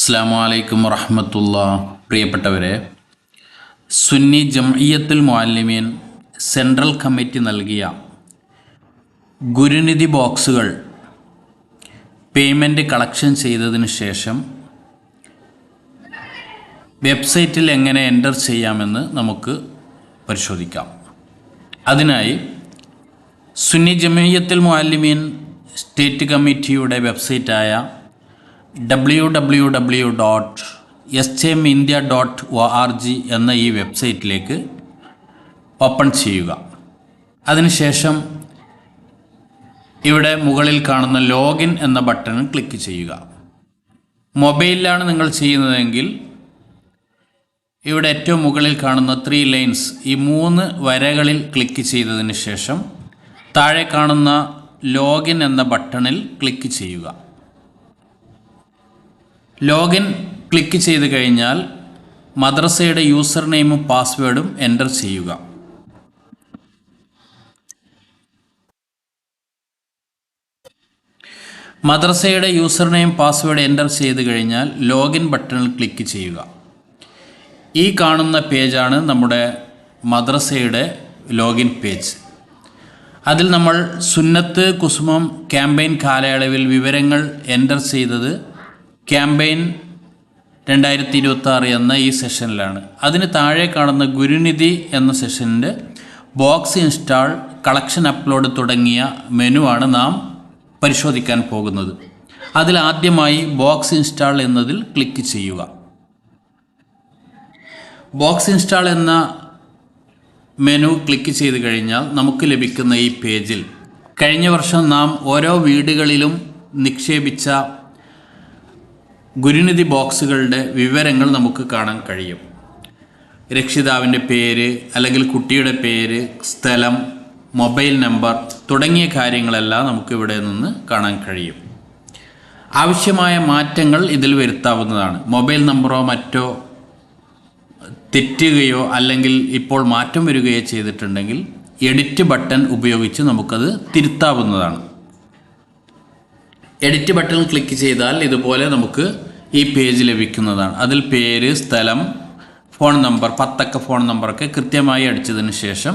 അസ്സാം വലൈക്കും വറഹമത്തുള്ള. പ്രിയപ്പെട്ടവരെ സുന്നി ജംഇയ്യത്തുൽ മുഅല്ലിമീൻ സെൻട്രൽ കമ്മിറ്റി നൽകിയ ഗുരുനിധി ബോക്സുകൾ പേയ്മെന്റ് കളക്ഷൻ ചെയ്തതിന് ശേഷം വെബ്സൈറ്റിൽ എങ്ങനെ എന്റർ ചെയ്യാമെന്ന് നമുക്ക് പരിശോധിക്കാം. അതിനായി സുന്നി ജമീയത്തുൽ മുഅല്ലിമീൻ സ്റ്റേറ്റ് കമ്മിറ്റിയുടെ വെബ്സൈറ്റായ W W W dot S M India dot O R G എന്ന ഈ വെബ്സൈറ്റിലേക്ക് ഓപ്പൺ ചെയ്യുക. അതിനുശേഷം ഇവിടെ മുകളിൽ കാണുന്ന ലോഗിൻ എന്ന ബട്ടൺ ക്ലിക്ക് ചെയ്യുക. മൊബൈലിലാണ് നിങ്ങൾ ചെയ്യുന്നതെങ്കിൽ ഇവിടെ ഏറ്റവും മുകളിൽ കാണുന്ന ത്രീ ലൈൻസ് ഈ മൂന്ന് വരകളിൽ ക്ലിക്ക് ചെയ്തതിന് ശേഷം താഴെ കാണുന്ന ലോഗിൻ എന്ന ബട്ടണിൽ ക്ലിക്ക് ചെയ്യുക. ലോഗിൻ ക്ലിക്ക് ചെയ്ത് കഴിഞ്ഞാൽ മദ്രസയുടെ യൂസർ നെയിമും പാസ്വേഡും എന്റർ ചെയ്യുക. മദ്രസയുടെ യൂസർ നെയിം പാസ്വേഡ് എന്റർ ചെയ്ത് കഴിഞ്ഞാൽ ലോഗിൻ ബട്ടണിൽ ക്ലിക്ക് ചെയ്യുക. ഈ കാണുന്ന പേജാണ് നമ്മുടെ മദ്രസയുടെ ലോഗിൻ പേജ്. അതിൽ നമ്മൾ സുന്നത്ത് കുസുമം ക്യാമ്പയിൻ കാലയളവിൽ വിവരങ്ങൾ എന്റർ ചെയ്തത് ക്യാമ്പയിൻ രണ്ടായിരത്തി ഇരുപത്തി എന്ന ഈ സെഷനിലാണ്. അതിന് താഴെ കാണുന്ന ഗുരുനിധി എന്ന സെഷനിന്റെ ബോക്സ് ഇൻസ്റ്റാൾ കളക്ഷൻ അപ്ലോഡ് തുടങ്ങിയ മെനു ആണ് നാം പരിശോധിക്കാൻ പോകുന്നത്. അതിൽ ആദ്യമായി ബോക്സ് ഇൻസ്റ്റാൾ എന്നതിൽ ക്ലിക്ക് ചെയ്യുക. ബോക്സ് ഇൻസ്റ്റാൾ എന്ന മെനു ക്ലിക്ക് ചെയ്ത് കഴിഞ്ഞാൽ നമുക്ക് ലഭിക്കുന്ന ഈ പേജിൽ കഴിഞ്ഞ വർഷം നാം ഓരോ വീടുകളിലും നിക്ഷേപിച്ച ഗുരുനിധി ബോക്സുകളുടെ വിവരങ്ങൾ നമുക്ക് കാണാൻ കഴിയും. രക്ഷിതാവിന്റെ പേര് അല്ലെങ്കിൽ കുട്ടിയുടെ പേര് സ്ഥലം മൊബൈൽ നമ്പർ തുടങ്ങിയ കാര്യങ്ങളെല്ലാം നമുക്ക് ഇവിടെ നിന്ന് കാണാൻ കഴിയും. ആവശ്യമായ മാറ്റങ്ങൾ ഇതിൽ വരുത്താവുന്നതാണ്. മൊബൈൽ നമ്പറോ മറ്റോ തെറ്റുകയോ അല്ലെങ്കിൽ ഇപ്പോൾ മാറ്റം വരികയോ ചെയ്തിട്ടുണ്ടെങ്കിൽ എഡിറ്റ് ബട്ടൺ ഉപയോഗിച്ച് നമുക്കത് തിരുത്താവുന്നതാണ്. എഡിറ്റ് ബട്ടൺ ക്ലിക്ക് ചെയ്താൽ ഇതുപോലെ നമുക്ക് ഈ പേജ് ലഭിക്കുന്നതാണ്. അതിൽ പേര് സ്ഥലം ഫോൺ നമ്പർ പത്തക്ക ഫോൺ നമ്പറൊക്കെ കൃത്യമായി അടിച്ചതിന് ശേഷം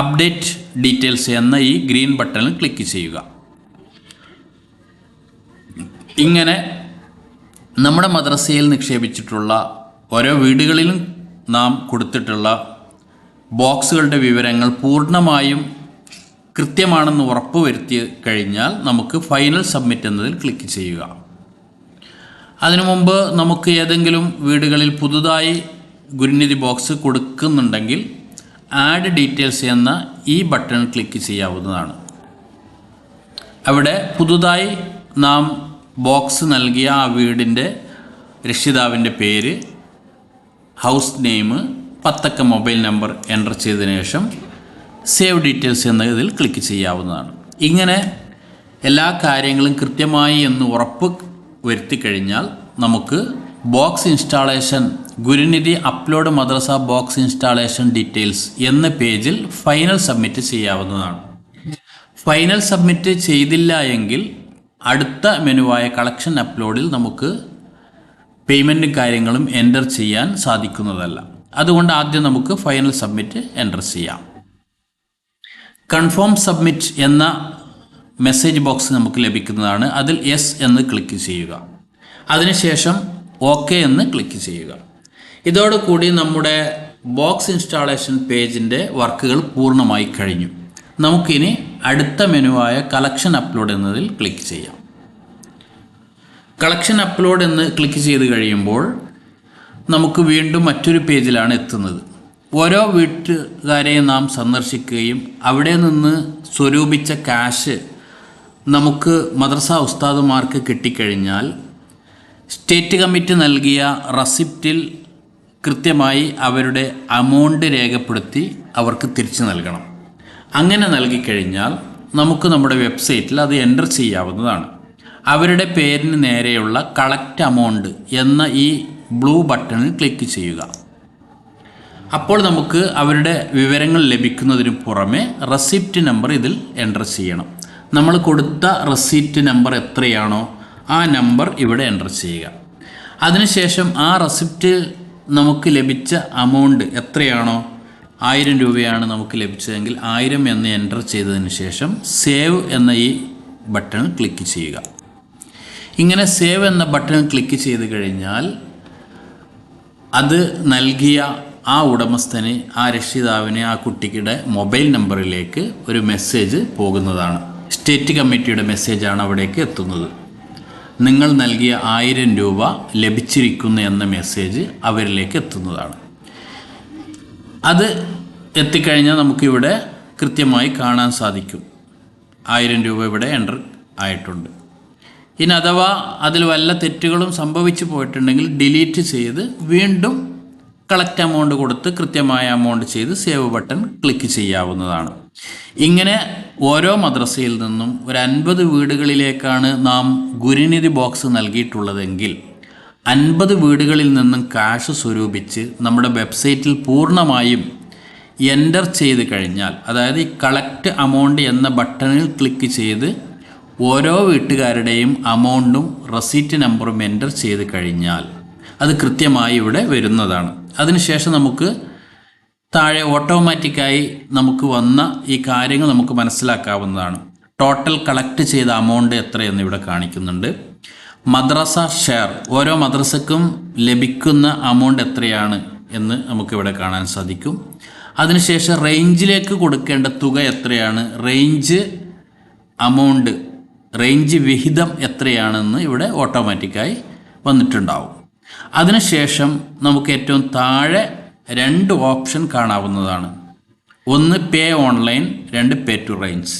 അപ്ഡേറ്റ് ഡീറ്റെയിൽസ് എന്ന ഈ ഗ്രീൻ ബട്ടണിൽ ക്ലിക്ക് ചെയ്യുക. ഇങ്ങനെ നമ്മുടെ മദ്രസയിൽ നിക്ഷേപിച്ചിട്ടുള്ള ഓരോ വീടുകളിലും നാം കൊടുത്തിട്ടുള്ള ബോക്സുകളുടെ വിവരങ്ങൾ പൂർണമായും കൃത്യമാണെന്ന് ഉറപ്പുവരുത്തി കഴിഞ്ഞാൽ നമുക്ക് ഫൈനൽ സബ്മിറ്റ് എന്നതിൽ ക്ലിക്ക് ചെയ്യുക. അതിനു മുമ്പ് നമുക്ക് ഏതെങ്കിലും വീടുകളിൽ പുതുതായി ഗുരുനിധി ബോക്സ് കൊടുക്കുന്നുണ്ടെങ്കിൽ ആഡ് ഡീറ്റെയിൽസ് എന്ന ഈ ബട്ടൺ ക്ലിക്ക് ചെയ്യാവുന്നതാണ്. അവിടെ പുതുതായി നാം ബോക്സ് നൽകിയ ആ വീടിന്റെ രക്ഷിതാവിന്റെ പേര് ഹൗസ് നെയിം പത്തക്ക മൊബൈൽ നമ്പർ എന്റർ ചെയ്തതിനു ശേഷം സേവ് ഡീറ്റെയിൽസ് എന്ന ഇതിൽ ക്ലിക്ക് ചെയ്യാവുന്നതാണ്. ഇങ്ങനെ എല്ലാ കാര്യങ്ങളും കൃത്യമായി എന്ന് ഉറപ്പ് വരുത്തി കഴിഞ്ഞാൽ നമുക്ക് ബോക്സ് ഇൻസ്റ്റാളേഷൻ ഗുരുനിധി അപ്ലോഡ് മദ്രസ ബോക്സ് ഇൻസ്റ്റാളേഷൻ ഡീറ്റെയിൽസ് എന്ന പേജിൽ ഫൈനൽ സബ്മിറ്റ് ചെയ്യാവുന്നതാണ്. ഫൈനൽ സബ്മിറ്റ് ചെയ്തില്ല എങ്കിൽ അടുത്ത മെനുവായ കളക്ഷൻ അപ്ലോഡിൽ നമുക്ക് പേയ്മെന്റും കാര്യങ്ങളും എന്റർ ചെയ്യാൻ സാധിക്കുന്നതല്ല. അതുകൊണ്ട് ആദ്യം നമുക്ക് ഫൈനൽ സബ്മിറ്റ് എന്റർ ചെയ്യാം. കൺഫേം സബ്മിറ്റ് എന്ന മെസ്സേജ് ബോക്സ് നമുക്ക് ലഭിക്കുന്നതാണ്. അതിൽ യെസ് എന്ന് ക്ലിക്ക് ചെയ്യുക. അതിനുശേഷം ഓക്കെ എന്ന് ക്ലിക്ക് ചെയ്യുക. ഇതോടുകൂടി നമ്മുടെ ബോക്സ് ഇൻസ്റ്റാളേഷൻ പേജിന്റെ വർക്കുകൾ പൂർണമായി കഴിഞ്ഞു. നമുക്കിനി അടുത്ത മെനുവായ കളക്ഷൻ അപ്ലോഡ് എന്നതിൽ ക്ലിക്ക് ചെയ്യാം. കളക്ഷൻ അപ്ലോഡ് എന്ന് ക്ലിക്ക് ചെയ്ത് കഴിയുമ്പോൾ നമുക്ക് വീണ്ടും മറ്റൊരു പേജിലാണ് എത്തുന്നത്. ഓരോ വീട്ടുകാരെയും നാം സന്ദർശിക്കുകയും അവിടെ നിന്ന് സ്വരൂപിച്ച കാശ് നമുക്ക് മദ്രസ ഉസ്താദുമാർക്ക് കിട്ടിക്കഴിഞ്ഞാൽ സ്റ്റേറ്റ് കമ്മിറ്റി നൽകിയ റെസിപ്റ്റിൽ കൃത്യമായി അവരുടെ അമൗണ്ട് രേഖപ്പെടുത്തി അവർക്ക് തിരിച്ചു നൽകണം. അങ്ങനെ നൽകിക്കഴിഞ്ഞാൽ നമുക്ക് നമ്മുടെ വെബ്സൈറ്റിൽ അത് എന്റർ ചെയ്യാവുന്നതാണ്. അവരുടെ പേരിന് നേരെയുള്ള കളക്റ്റ് അമൗണ്ട് എന്ന ഈ ബ്ലൂ ബട്ടണിൽ ക്ലിക്ക് ചെയ്യുക. അപ്പോൾ നമുക്ക് അവരുടെ വിവരങ്ങൾ ലഭിക്കുന്നതിന് പുറമെ റെസിപ്റ്റ് നമ്പർ ഇതിൽ എന്റർ ചെയ്യണം. നമ്മൾ കൊടുത്ത റെസിപ്റ്റ് നമ്പർ എത്രയാണോ ആ നമ്പർ ഇവിടെ എന്റർ ചെയ്യുക. അതിനുശേഷം ആ റെസിപ്റ്റ് നമുക്ക് ലഭിച്ച അമൗണ്ട് എത്രയാണോ ആയിരം രൂപയാണ് നമുക്ക് ലഭിച്ചതെങ്കിൽ ആയിരം എന്ന് എന്റർ ചെയ്തതിന് ശേഷം സേവ് എന്ന ഈ ബട്ടൺ ക്ലിക്ക് ചെയ്യുക. ഇങ്ങനെ സേവ് എന്ന ബട്ടൺ ക്ലിക്ക് ചെയ്ത് കഴിഞ്ഞാൽ അത് നൽകിയ ആ ഉടമസ്ഥന് ആ രക്ഷിതാവിന് ആ കുട്ടിയുടെ മൊബൈൽ നമ്പറിലേക്ക് ഒരു മെസ്സേജ് പോകുന്നതാണ്. സ്റ്റേറ്റ് കമ്മിറ്റിയുടെ മെസ്സേജാണ് അവിടേക്ക് എത്തുന്നത്. നിങ്ങൾ നൽകിയ ആയിരം രൂപ ലഭിച്ചിരിക്കുന്നു എന്ന മെസ്സേജ് അവരിലേക്ക് എത്തുന്നതാണ്. അത് എത്തിക്കഴിഞ്ഞാൽ നമുക്കിവിടെ കൃത്യമായി കാണാൻ സാധിക്കും. ആയിരം രൂപ ഇവിടെ എന്റർ ആയിട്ടുണ്ട്. ഇനി അഥവാ അതിൽ വല്ല തെറ്റുകളും സംഭവിച്ചു പോയിട്ടുണ്ടെങ്കിൽ ഡിലീറ്റ് ചെയ്ത് വീണ്ടും കളക്ട് എമൗണ്ട് കൊടുത്ത് കൃത്യമായ എമൗണ്ട് ചെയ്ത് സേവ് ബട്ടൺ ക്ലിക്ക് ചെയ്യാവുന്നതാണ്. ഇങ്ങനെ ഓരോ മദ്രസയിൽ നിന്നും ഒരു അൻപത് വീടുകളിലേക്കാണ് നാം ഗുരുനിധി ബോക്സ് നൽകിയിട്ടുള്ളതെങ്കിൽ അൻപത് വീടുകളിൽ നിന്നും കാഷ് സ്വരൂപിച്ച് നമ്മുടെ വെബ്സൈറ്റിൽ പൂർണമായും എന്റർ ചെയ്ത് കഴിഞ്ഞാൽ അതായത് ഈ കളക്ട് അമൗണ്ട് എന്ന ബട്ടണിൽ ക്ലിക്ക് ചെയ്ത് ഓരോ വീട്ടുകാരുടെയും അമൗണ്ടും റെസീറ്റ് നമ്പറും എന്റർ ചെയ്ത് കഴിഞ്ഞാൽ അത് കൃത്യമായി ഇവിടെ വരുന്നതാണ്. അതിനുശേഷം നമുക്ക് താഴെ ഓട്ടോമാറ്റിക്കായി നമുക്ക് വന്ന ഈ കാര്യങ്ങൾ നമുക്ക് മനസ്സിലാക്കാവുന്നതാണ്. ടോട്ടൽ കളക്ട് ചെയ്ത അമൗണ്ട് എത്രയെന്ന് ഇവിടെ കാണിക്കുന്നുണ്ട്. മദ്രസ ഷെയർ ഓരോ മദ്രസക്കും ലഭിക്കുന്ന അമൗണ്ട് എത്രയാണ് എന്ന് നമുക്കിവിടെ കാണാൻ സാധിക്കും. അതിനുശേഷം റേഞ്ചിലേക്ക് കൊടുക്കേണ്ട തുക എത്രയാണ്? റേഞ്ച് അമൗണ്ട് റേഞ്ച് വിഹിതം എത്രയാണെന്ന് ഇവിടെ ഓട്ടോമാറ്റിക്കായി വന്നിട്ടുണ്ടാവും. അതിനുശേഷം നമുക്ക് ഏറ്റവും താഴെ രണ്ട് ഓപ്ഷൻ കാണാവുന്നതാണ്. ഒന്ന് പേ ഓൺലൈൻ രണ്ട് പേ ടു റേഞ്ച്.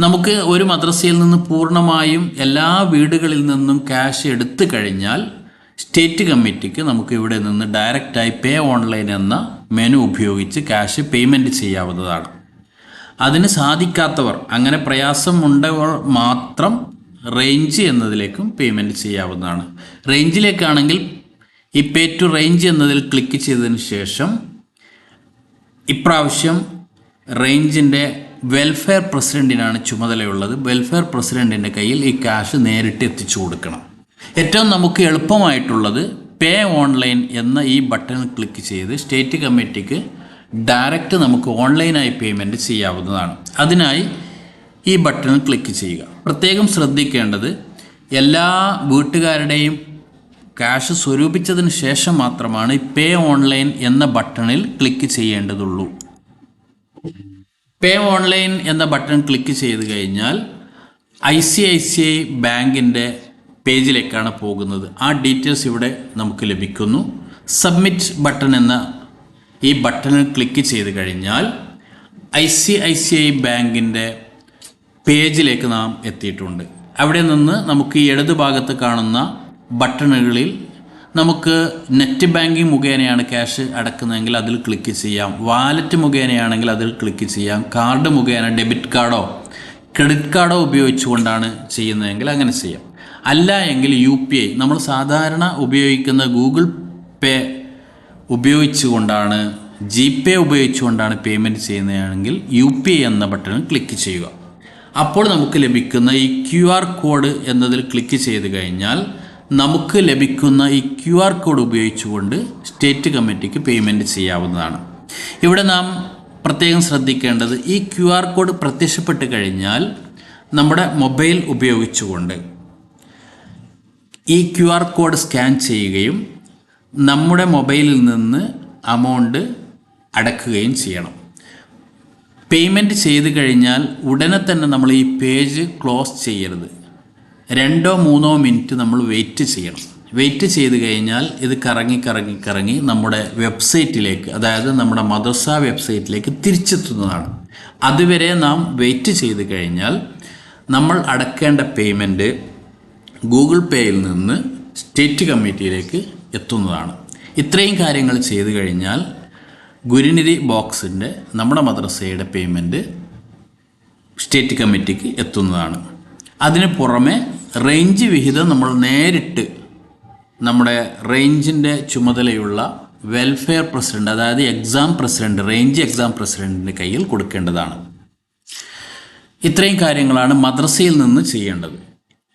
നമുക്ക് ഒരു മദ്രസയിൽ നിന്ന് പൂർണമായും എല്ലാ വീടുകളിൽ നിന്നും ക്യാഷ് എടുത്തു കഴിഞ്ഞാൽ സ്റ്റേറ്റ് കമ്മിറ്റിക്ക് നമുക്ക് ഇവിടെ നിന്ന് ഡയറക്റ്റായി പേ ഓൺലൈൻ എന്ന മെനു ഉപയോഗിച്ച് ക്യാഷ് പേയ്മെന്റ് ചെയ്യാവുന്നതാണ്. അതിന് സാധിക്കാത്തവർ അങ്ങനെ പ്രയാസമുണ്ടവർ മാത്രം റേഞ്ച് എന്നതിലേക്കും പേയ്മെന്റ് ചെയ്യാവുന്നതാണ്. റേഞ്ചിലേക്കാണെങ്കിൽ ഈ പേ ടു റേഞ്ച് എന്നതിൽ ക്ലിക്ക് ചെയ്തതിന് ശേഷം ഇപ്രാവശ്യം റേഞ്ചിന്റെ വെൽഫെയർ പ്രസിഡന്റിനാണ് ചുമതലയുള്ളത്. വെൽഫെയർ പ്രസിഡന്റിന്റെ കയ്യിൽ ഈ ക്യാഷ് നേരിട്ട് എത്തിച്ചു കൊടുക്കണം. ഏറ്റവും നമുക്ക് എളുപ്പമായിട്ടുള്ളത് പേ ഓൺലൈൻ എന്ന ഈ ബട്ടൺ ക്ലിക്ക് ചെയ്ത് സ്റ്റേറ്റ് കമ്മിറ്റിക്ക് ഡയറക്റ്റ് നമുക്ക് ഓൺലൈനായി പേയ്മെന്റ് ചെയ്യാവുന്നതാണ്. അതിനായി ഈ ബട്ടണിൽ ക്ലിക്ക് ചെയ്യുക. പ്രത്യേകം ശ്രദ്ധിക്കേണ്ടത് എല്ലാ വീട്ടുകാരുടെയും ക്യാഷ് സ്വരൂപിച്ചതിന് ശേഷം മാത്രമാണ് പേ ഓൺലൈൻ എന്ന ബട്ടണിൽ ക്ലിക്ക് ചെയ്യേണ്ടതുള്ളൂ. പേ ഓൺലൈൻ എന്ന ബട്ടൺ ക്ലിക്ക് ചെയ്ത് കഴിഞ്ഞാൽ I C I C I ബാങ്കിന്റെ പേജിലേക്കാണ് പോകുന്നത്. ആ ഡീറ്റെയിൽസ് ഇവിടെ നമുക്ക് ലഭിക്കുന്നു. സബ്മിറ്റ് ബട്ടൺ എന്ന ഈ ബട്ടണിൽ ക്ലിക്ക് ചെയ്ത് കഴിഞ്ഞാൽ I C I C I ബാങ്കിന്റെ പേജിലേക്ക് നാം എത്തിയിട്ടുണ്ട്. അവിടെ നിന്ന് നമുക്ക് ഈ ഇടത് ഭാഗത്ത് കാണുന്ന ബട്ടണുകളിൽ നമുക്ക് നെറ്റ് ബാങ്കിങ് മുഖേനയാണ് ക്യാഷ് അടക്കുന്നതെങ്കിൽ അതിൽ ക്ലിക്ക് ചെയ്യാം. വാലറ്റ് മുഖേനയാണെങ്കിൽ അതിൽ ക്ലിക്ക് ചെയ്യാം. കാർഡ് മുഖേന ഡെബിറ്റ് കാർഡോ ക്രെഡിറ്റ് കാർഡോ ഉപയോഗിച്ചുകൊണ്ടാണ് ചെയ്യുന്നതെങ്കിൽ അങ്ങനെ ചെയ്യാം. അല്ല എങ്കിൽ യു പി ഐ നമ്മൾ സാധാരണ ഉപയോഗിക്കുന്ന ഗൂഗിൾ പേ ഉപയോഗിച്ചുകൊണ്ടാണ് ജി പേ ഉപയോഗിച്ചുകൊണ്ടാണ് പേയ്മെന്റ് ചെയ്യുന്നതാണെങ്കിൽ യു പി ഐ എന്ന ബട്ടണിൽ ക്ലിക്ക് ചെയ്യുക. അപ്പോൾ നമുക്ക് ലഭിക്കുന്ന ഈ ക്യു ആർ കോഡ് എന്നതിൽ ക്ലിക്ക് ചെയ്ത് കഴിഞ്ഞാൽ നമുക്ക് ലഭിക്കുന്ന ഈ ക്യു ആർ കോഡ് ഉപയോഗിച്ചുകൊണ്ട് സ്റ്റേറ്റ് കമ്മിറ്റിക്ക് പേയ്മെന്റ് ചെയ്യാവുന്നതാണ്. ഇവിടെ നാം പ്രത്യേകം ശ്രദ്ധിക്കേണ്ടത് ഈ ക്യു ആർ കോഡ് പ്രത്യക്ഷപ്പെട്ട് കഴിഞ്ഞാൽ നമ്മുടെ മൊബൈൽ ഉപയോഗിച്ചുകൊണ്ട് ഈ ക്യു ആർ കോഡ് സ്കാൻ ചെയ്യുകയും നമ്മുടെ മൊബൈലിൽ നിന്ന് അമൗണ്ട് അടക്കുകയും ചെയ്യണം. പേയ്മെന്റ് ചെയ്ത് കഴിഞ്ഞാൽ ഉടനെ തന്നെ നമ്മൾ ഈ പേജ് ക്ലോസ് ചെയ്യരുത്. രണ്ടോ മൂന്നോ മിനിറ്റ് നമ്മൾ വെയിറ്റ് ചെയ്യണം. വെയിറ്റ് ചെയ്ത് കഴിഞ്ഞാൽ ഇത് കറങ്ങി കറങ്ങി കറങ്ങി നമ്മുടെ വെബ്സൈറ്റിലേക്ക് അതായത് നമ്മുടെ മദർസ വെബ്സൈറ്റിലേക്ക് തിരിച്ചെത്തുന്നതാണ്. അതുവരെ നാം വെയിറ്റ് ചെയ്ത് കഴിഞ്ഞാൽ നമ്മൾ അടക്കേണ്ട പേയ്മെന്റ് ഗൂഗിൾ പേയിൽ നിന്ന് സ്റ്റേറ്റ് കമ്മിറ്റിയിലേക്ക് എത്തുന്നതാണ്. ഇത്രയും കാര്യങ്ങൾ ചെയ്തു കഴിഞ്ഞാൽ ഗുരുനിധി ബോക്സിന്റെ നമ്മുടെ മദ്രസയുടെ പേയ്മെന്റ് സ്റ്റേറ്റ് കമ്മിറ്റിക്ക് എത്തുന്നതാണ്. അതിന് പുറമെ റേഞ്ച് വിഹിതം നമ്മൾ നേരിട്ട് നമ്മുടെ റേഞ്ചിന്റെ ചുമതലയുള്ള വെൽഫെയർ പ്രസിഡന്റ് അതായത് എക്സാം പ്രസിഡന്റ് റേഞ്ച് എക്സാം പ്രസിഡന്റിന്റെ കയ്യിൽ കൊടുക്കേണ്ടതാണ്. ഇത്രയും കാര്യങ്ങളാണ് മദ്രസയിൽ നിന്ന് ചെയ്യേണ്ടത്.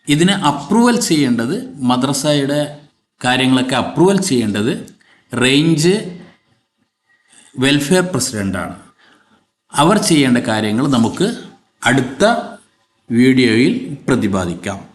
ഇതിന് അപ്രൂവൽ ചെയ്യേണ്ടത് മദ്രസയുടെ കാര്യങ്ങളൊക്കെ അപ്രൂവൽ ചെയ്യേണ്ടത് റേഞ്ച് വെൽഫെയർ പ്രസിഡന്റാണ് അവർ ചെയ്യേണ്ട കാര്യങ്ങൾ നമുക്ക് അടുത്ത വീഡിയോയിൽ പ്രതിപാദിക്കാം.